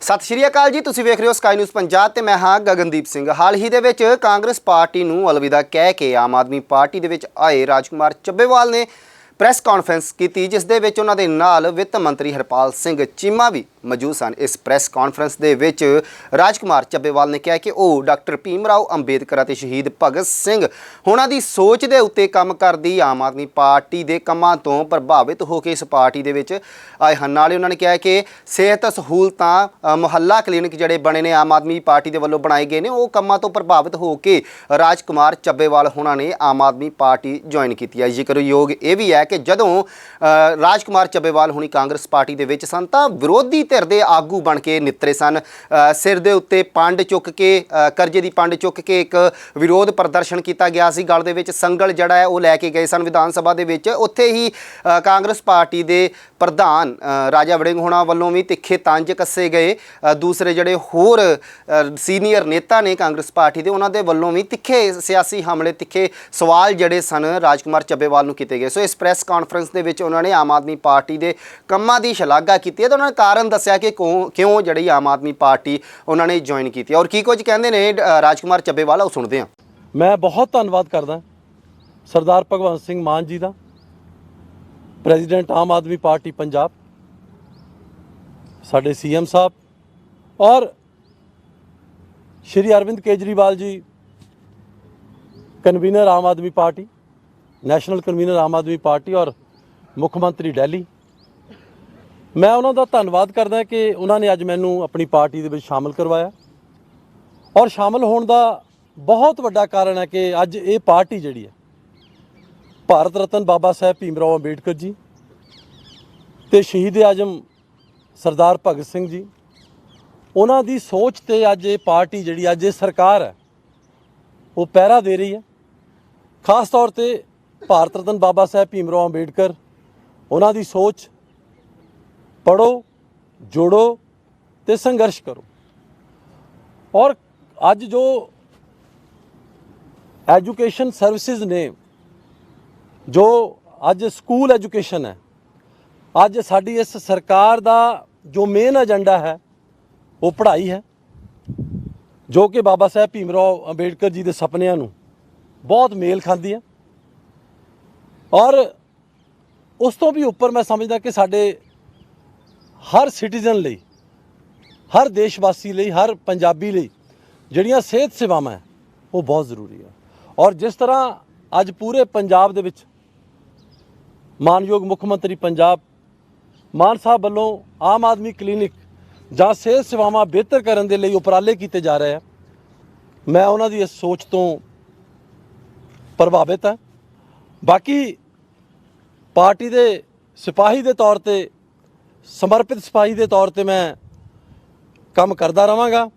ਸਤਿ ਸ਼੍ਰੀ ਅਕਾਲ ਜੀ, ਤੁਸੀਂ ਵੇਖ ਰਹੇ ਹੋ ਸਕਾਈ ਨਿਊਜ਼ ਪੰਜਾਬ ਤੇ ਮੈਂ ਹਾਂ ਗਗਨਦੀਪ ਸਿੰਘ। ਹਾਲ ਹੀ ਦੇ ਵਿੱਚ ਕਾਂਗਰਸ ਪਾਰਟੀ ਨੂੰ ਅਲਵਿਦਾ ਕਹਿ ਕੇ ਆਮ ਆਦਮੀ ਪਾਰਟੀ ਦੇ ਵਿੱਚ ਆਏ ਰਾਜਕੁਮਾਰ ਚੱਬੇਵਾਲ ਨੇ ਪ੍ਰੈਸ ਕਾਨਫਰੰਸ ਕੀਤੀ, ਜਿਸ ਦੇ ਵਿੱਚ ਉਹਨਾਂ ਦੇ ਨਾਲ ਵਿੱਤ ਮੰਤਰੀ ਹਰਪਾਲ ਸਿੰਘ ਚੀਮਾ ਵੀ ਮੌਜੂਦ ਸਨ। ਇਸ ਪ੍ਰੈਸ ਕਾਨਫਰੰਸ ਦੇ ਵਿੱਚ ਰਾਜਕੁਮਾਰ ਚੱਬੇਵਾਲ ਨੇ ਕਿਹਾ ਕਿ ਉਹ ਡਾਕਟਰ ਭੀਮ ਰਾਓ ਅੰਬੇਦਕਰ ਅਤੇ ਸ਼ਹੀਦ ਭਗਤ ਸਿੰਘ ਉਹਨਾਂ ਦੀ ਸੋਚ ਦੇ ਉੱਤੇ ਕੰਮ ਕਰਦੀ ਆਮ ਆਦਮੀ ਪਾਰਟੀ ਦੇ ਕੰਮਾਂ ਤੋਂ ਪ੍ਰਭਾਵਿਤ ਹੋ ਕੇ ਇਸ ਪਾਰਟੀ ਦੇ ਵਿੱਚ ਆਏ ਹਨ। ਨਾਲੇ ਉਹਨਾਂ ਨੇ ਕਿਹਾ ਕਿ ਸਿਹਤ ਸਹੂਲਤਾਂ ਮੁਹੱਲਾ ਕਲੀਨਿਕ ਜਿਹੜੇ ਬਣੇ ਨੇ ਆਮ ਆਦਮੀ ਪਾਰਟੀ ਦੇ ਵੱਲੋਂ ਬਣਾਏ ਗਏ ਨੇ ਉਹ ਕੰਮਾਂ ਤੋਂ ਪ੍ਰਭਾਵਿਤ ਹੋ ਕੇ ਰਾਜਕੁਮਾਰ ਚੱਬੇਵਾਲ ਹੋਣਾ ਨੇ ਆਮ ਆਦਮੀ ਪਾਰਟੀ ਜੁਆਇਨ ਕੀਤੀ ਹੈ। ਜ਼ਿਕਰਯੋਗ ਇਹ ਵੀ ਹੈ ਕਿ ਜਦੋਂ ਅ, ਰਾਜਕੁਮਾਰ ਚੱਬੇਵਾਲ ਹੁਣੀ ਕਾਂਗਰਸ ਪਾਰਟੀ ਦੇ ਵਿੱਚ ਸਨ ਤਾਂ ਵਿਰੋਧੀ ਧਿਰ ਦੇ ਆਗੂ ਬਣ ਕੇ ਨਿਤਰੇ ਸਨ। ਸਿਰ ਦੇ ਉੱਤੇ ਪੰਡ ਚੁੱਕ ਕੇ ਕਰਜ਼ੇ ਦੀ ਪੰਡ ਚੁੱਕ ਕੇ ਇੱਕ ਵਿਰੋਧ ਪ੍ਰਦਰਸ਼ਨ ਕੀਤਾ ਗਿਆ ਸੀ। ਗਲ ਦੇ ਵਿੱਚ ਸੰਗਲ ਜਿਹੜਾ ਹੈ ਉਹ ਲੈ ਕੇ ਗਏ ਸਨ ਵਿਧਾਨ ਸਭਾ ਦੇ ਵਿੱਚ। ਉੱਥੇ ਹੀ ਕਾਂਗਰਸ ਪਾਰਟੀ ਦੇ ਪ੍ਰਧਾਨ ਰਾਜਾ ਵੜਿੰਗ ਹੋਣਾ ਵੱਲੋਂ ਵੀ ਤਿੱਖੇ ਤੰਜ ਕੱਸੇ ਗਏ। ਦੂਸਰੇ ਜਿਹੜੇ ਹੋਰ ਸੀਨੀਅਰ ਨੇਤਾ ਨੇ ਕਾਂਗਰਸ ਪਾਰਟੀ ਦੇ, ਉਹਨਾਂ ਦੇ ਵੱਲੋਂ ਵੀ ਤਿੱਖੇ ਸਿਆਸੀ ਹਮਲੇ, ਤਿੱਖੇ ਸਵਾਲ ਜਿਹੜੇ ਸਨ ਰਾਜਕੁਮਾਰ ਚੱਬੇਵਾਲ ਨੂੰ ਕੀਤੇ ਗਏ। ਸੋ ਇਸ ਪ੍ਰੈਸ ਕਾਨਫਰੰਸ ਦੇ ਵਿੱਚ ਉਹਨਾਂ ਨੇ ਆਮ ਆਦਮੀ ਪਾਰਟੀ ਦੇ ਕੰਮਾਂ ਦੀ ਸ਼ਲਾਘਾ ਕੀਤੀ ਹੈ ਤੇ ਉਹਨਾਂ ਨੇ ਕਾਰਨ ਦੱਸਿਆ ਕਿ ਕਿਉਂ ਜਿਹੜੀ ਆਮ ਆਦਮੀ ਪਾਰਟੀ ਉਹਨਾਂ ਨੇ ਜੁਆਇਨ ਕੀਤੀ ਔਰ ਕੀ ਕੁਝ ਕਹਿੰਦੇ ਨੇ ਅ, ਰਾਜਕੁਮਾਰ ਚੱਬੇਵਾਲਾ ਉਹ ਸੁਣਦੇ ਹਾਂ। ਮੈਂ ਬਹੁਤ ਧੰਨਵਾਦ ਕਰਦਾ ਸਰਦਾਰ ਭਗਵੰਤ ਸਿੰਘ ਮਾਨ ਜੀ ਦਾ ਪ੍ਰੈਜ਼ੀਡੈਂਟ ਆਮ ਆਦਮੀ ਪਾਰਟੀ ਪੰਜਾਬ ਸਾਡੇ ਸੀਐਮ ਸਾਹਿਬ ਔਰ Shri Arvind Kejriwal ji convener Aam Aadmi Party national convener Aam Aadmi Party ਔਰ ਮੁੱਖ ਮੰਤਰੀ ਦਿੱਲੀ। ਮੈਂ ਉਹਨਾਂ ਦਾ ਧੰਨਵਾਦ ਕਰਦਾ ਕਿ ਉਹਨਾਂ ਨੇ ਅੱਜ ਮੈਨੂੰ ਆਪਣੀ ਪਾਰਟੀ ਦੇ ਵਿੱਚ ਸ਼ਾਮਲ ਕਰਵਾਇਆ। ਔਰ ਸ਼ਾਮਲ ਹੋਣ ਦਾ ਬਹੁਤ ਵੱਡਾ ਕਾਰਨ ਹੈ ਕਿ ਅੱਜ ਇਹ ਪਾਰਟੀ ਜਿਹੜੀ ਹੈ, ਭਾਰਤ ਰਤਨ ਬਾਬਾ ਸਾਹਿਬ ਭੀਮ ਰਾਓ ਅੰਬੇਡਕਰ ਜੀ ਤੇ ਸ਼ਹੀਦ ਆਜਮ ਸਰਦਾਰ ਭਗਤ ਸਿੰਘ ਜੀ, ਉਹਨਾਂ ਦੀ ਸੋਚ ਤੇ ਅੱਜ ਇਹ ਪਾਰਟੀ ਜਿਹੜੀ ਅੱਜ ਇਹ ਸਰਕਾਰ ਹੈ, ਉਹ ਪਹਿਰਾ ਦੇ ਰਹੀ ਹੈ। ਖਾਸ ਤੌਰ ਤੇ ਭਾਰਤ ਰਤਨ ਬਾਬਾ ਸਾਹਿਬ ਭੀਮ ਰਾਓ ਅੰਬੇਡਕਰ, ਉਹਨਾਂ ਦੀ ਸੋਚ ਪੜੋ ਜੋੜੋ ਤੇ ਸੰਘਰਸ਼ ਕਰੋ। ਔਰ ਅੱਜ ਜੋ ਐਜੂਕੇਸ਼ਨ ਸਰਵਿਸਿਜ਼ ਨੇ, ਜੋ ਅੱਜ ਸਕੂਲ ਐਜੂਕੇਸ਼ਨ ਹੈ, ਅੱਜ ਸਾਡੀ ਇਸ ਸਰਕਾਰ ਦਾ ਜੋ ਮੇਨ ਏਜੰਡਾ ਹੈ, ਉਹ ਪੜ੍ਹਾਈ ਹੈ, ਜੋ ਕਿ ਬਾਬਾ ਸਾਹਿਬ ਭੀਮਰਾਓ ਅੰਬੇਡਕਰ ਜੀ ਦੇ ਸੁਪਨਿਆਂ ਨੂੰ ਬਹੁਤ ਮੇਲ ਖਾਂਦੀ ਹੈ। ਔਰ ਉਸ ਤੋਂ ਵੀ ਉੱਪਰ ਮੈਂ ਸਮਝਦਾ ਕਿ ਸਾਡੇ ਹਰ ਸਿਟੀਜ਼ਨ ਲਈ, ਹਰ ਦੇਸ਼ ਵਾਸੀ ਲਈ, ਹਰ ਪੰਜਾਬੀ ਲਈ ਜਿਹੜੀਆਂ ਸਿਹਤ ਸੇਵਾਵਾਂ ਹੈ, ਉਹ ਬਹੁਤ ਜ਼ਰੂਰੀ ਹੈ। ਔਰ ਜਿਸ ਤਰ੍ਹਾਂ ਅੱਜ ਪੂਰੇ ਪੰਜਾਬ ਦੇ ਵਿੱਚ ਮਾਨਯੋਗ ਮੁੱਖ ਮੰਤਰੀ ਪੰਜਾਬ, ਮਾਨ ਸਾਹਿਬ ਵੱਲੋਂ ਆਮ ਆਦਮੀ ਕਲੀਨਿਕ ਜਾਂ ਸਿਹਤ ਸੇਵਾਵਾਂ ਬਿਹਤਰ ਕਰਨ ਦੇ ਲਈ ਉਪਰਾਲੇ ਕੀਤੇ ਜਾ ਰਹੇ ਆ ਮੈਂ ਉਹਨਾਂ ਦੀ ਇਸ ਸੋਚ ਤੋਂ ਪ੍ਰਭਾਵਿਤ ਹਾਂ। ਬਾਕੀ ਪਾਰਟੀ ਦੇ ਸਿਪਾਹੀ ਦੇ ਤੌਰ ਤੇ ਸਮਰਪਿਤ ਸਿਪਾਹੀ ਦੇ ਤੌਰ ਤੇ ਮੈਂ ਕੰਮ ਕਰਦਾ ਰਵਾਂਗਾ।